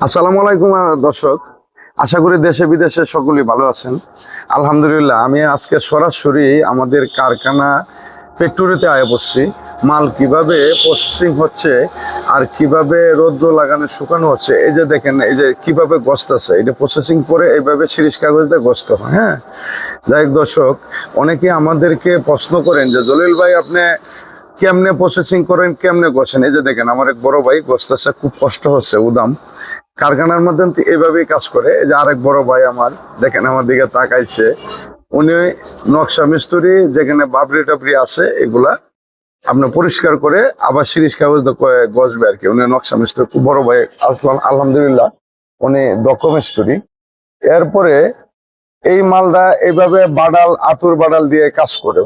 আসসালামু আলাইকুম দর্শক। আশা করি দেশে বিদেশে সকলেই ভালো আছেন। আলহামদুলিল্লাহ, আমি আজকে সরাসরি আমাদের কারখানা ফ্যাক্টরিতে আয় বসছি মাল কীভাবে প্রসেসিং হচ্ছে আর কীভাবে রৌদ্র লাগানো, শুকানো হচ্ছে, এই যে দেখেন, এই যে কীভাবে আছে, এটা প্রসেসিং করে এইভাবে সিরিজ কাগজ দিয়ে গস্ত হয় হ্যাঁ? যাই দর্শক, অনেকে আমাদেরকে প্রশ্ন করেন যে, জলিল ভাই, আপনি কেমনে প্রসেসিং করেন, কেমনে গোছেন এই যে দেখেন, আমার এক বড় ভাই গোস্তাছে খুব কষ্ট হচ্ছে, উদাম। কারখানার মধ্যে তো এইভাবেই কাজ করে। যে আরেক বড় ভাই আমার, দেখেন আমার দিকে তাকাইছে। উনি নকশা মিস্ত্রি, যেখানে বাবরি টাবরি আছে, এগুলা আপনার পরিষ্কার করে আবার সিরিজ কাগজ গসবে আর কি। উনি নকশা মিস্ত্রি, খুব বড় ভাই, আসলাম, আলহামদুলিল্লাহ। উনি দক্ষ মিস্ত্রি। এরপরে এই মালটা এইভাবে বাডাল, আতুর বাডাল দিয়ে কাজ করে।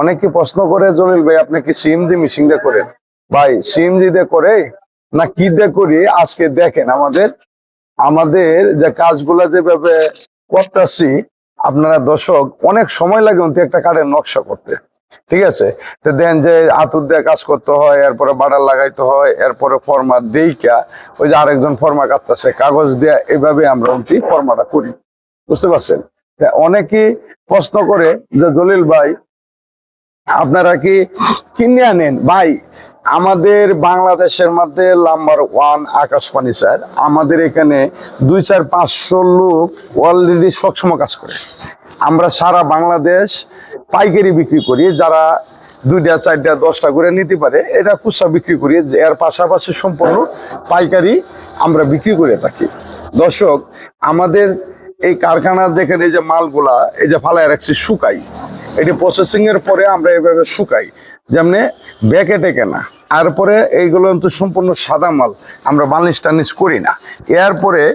অনেকে প্রশ্ন করে, জলিল ভাই, আপনি কি সিএমজি দিয়ে করেন? ভাই সিএমজি দিয়ে করে না, কি করি? আজকে দেখেন আমাদের আমাদের যে কাজগুলা যেভাবে করতেছি, আপনারা দর্শক, অনেক সময় লাগে একটা কাঠের নকশা করতে। ঠিক আছে? তো দেন যে আতুর দিয়ে কাজ করতে হয়, এরপরে বাডাল লাগাইতে হয়, এরপরে ফর্মা দেইকা, ওই যে আরেকজন ফর্মা কাটতেছে, কাগজ দিয়ে এভাবে আমরা অন্তি ফর্মাটা করি। বুঝতে পারছেন? তা অনেকেই প্রশ্ন করে যে জলিল ভাই, আপনারা কি কিনে আনেন? ভাই আমাদের বাংলাদেশের মধ্যে নাম্বার ওয়ান আকাশবাণী, স্যার। আমাদের এখানে দুই চার পাঁচশো লোক অলরেডি সবসময় কাজ করে। আমরা সারা বাংলাদেশ পাইকারি বিক্রি করি, যারা দুইটা, চারটা, দশটা করে নিতে পারে, এটা খুচরা বিক্রি করি। এর পাশাপাশি সম্পূর্ণ পাইকারি আমরা বিক্রি করে থাকি। দর্শক, আমাদের এই কারখানার দেখেন, এই যে মালগুলা, এই যে ফালায় রাখছি, শুকাই। এটি প্রসেসিং এর পরে আমরা এভাবে শুকাই। যেমনি ব্যাকে টেকে না। এরপরে এইগুলো সম্পূর্ণ সাদা মাল। আমরা বালিশ টানিস করি না। এরপরে